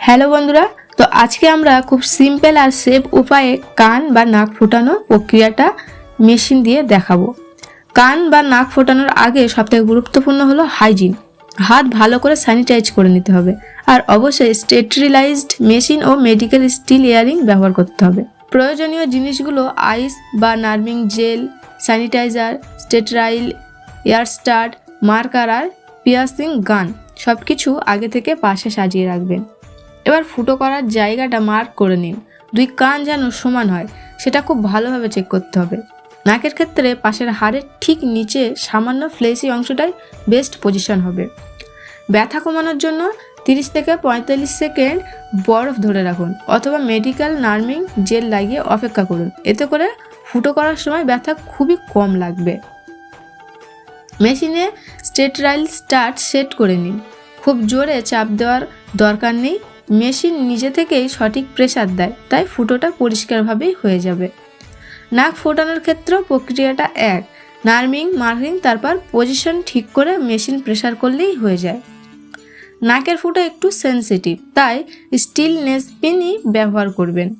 Hello বন্ধুরা, তো আজকে আমরা খুব সিম্পল আর সেফ উপায়ে কান বা নাক ফোটানো প্রক্রিয়াটা মেশিন দিয়ে দেখাবো। কান বা নাক ফোটানোর আগে সবথেকে গুরুত্বপূর্ণ হলো হাইজিন হাত ভালো করে স্যানিটাইজ করে নিতে হবে আর অবশ্যই স্টেট্রিলাইজড মেশিন ও মেডিকেল স্টিল ইয়ারিং ব্যবহার করতে হবে। প্রয়োজনীয় জিনিসগুলো আইস বা numbing gel sanitiser sterile air start marker আর পিয়াসিং গান সব কিছু আগে থেকে পাশে সাজিয়ে রাখবেন। এবার ফুটো করার জায়গাটা মার্ক করে নিন। দুই কান যেন সমান হয়, সেটা খুব ভালোভাবে চেক করতে হবে। নাকের ক্ষেত্রে পাশের হাড়ের ঠিক নিচে সামান্য ফ্লেসি অংশটাই বেস্ট পজিশন হবে। ব্যথা কমানোর জন্য তিরিশ থেকে পঁয়তাল্লিশ সেকেন্ড বরফ ধরে রাখুন অথবা মেডিকেল নার্মিং জেল লাগিয়ে অপেক্ষা করুন। এতে করে ফুটো করার সময় ব্যথা খুবই কম লাগবে। মেশিনে স্টেটরাইল স্টার্ট সেট করে নিন। খুব জোরে চাপ দেওয়ার দরকার নেই। মেশিন নিজে থেকেই সঠিক প্রেসার দেয়, তাই ফুটোটা পরিষ্কারভাবেই হয়ে যাবে। নাক ফোটানোর ক্ষেত্রেও প্রক্রিয়াটা এক। নার্মিং মার্কিং তারপর পজিশন ঠিক করে মেশিন প্রেসার করলেই হয়ে যায়। নাকের ফুটো একটু সেনসিটিভ, তাই স্টিল নেসপিনই ব্যবহার করবেন।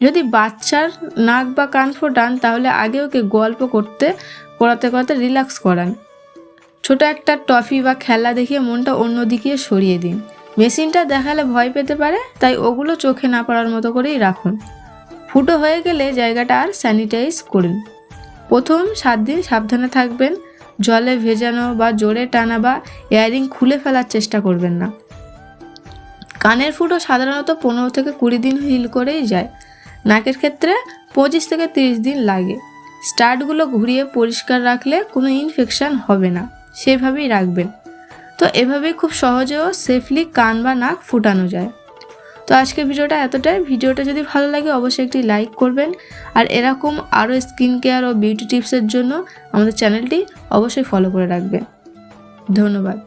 যদি বাচ্চার নাক বা কান ফোটান, তাহলে আগে ওকে গল্প করতে করাতে করাতে রিল্যাক্স করান। ছোট একটা টফি বা খেলা দেখিয়ে মনটা অন্যদিকে সরিয়ে দিন। মেশিনটা দেখালে ভয় পেতে পারে, তাই ওগুলো চোখে না পড়ার মতো করেই রাখুন। ফুটো হয়ে গেলে জায়গাটা আর স্যানিটাইজ করুন। প্রথম সাত দিন সাবধানে থাকবেন, জলে ভেজানো বা জোরে টানা বা এয়ারিং খুলে ফেলার চেষ্টা করবেন না। কানের ফুটো সাধারণত পনেরো থেকে কুড়ি দিন হিল করেই যায়। নাকের ক্ষেত্রে পঁচিশ থেকে তিরিশ দিন লাগে। স্টার্টগুলো ঘুরিয়ে পরিষ্কার রাখলে কোনো ইনফেকশান হবে না। সেভাবেই রাখবেন। তো এভাবেই খুব সহজে ও সেফলি কান বা নাক ফুটানো যায় তো আজকের ভিডিওটা এতটাই ভিডিওটা যদি ভালো লাগে অবশ্যই একটি লাইক করবেন আর এরকম আরও স্কিন কেয়ার ও বিউটি টিপসের জন্য আমাদের চ্যানেলটি অবশ্যই ফলো করে রাখবেন ধন্যবাদ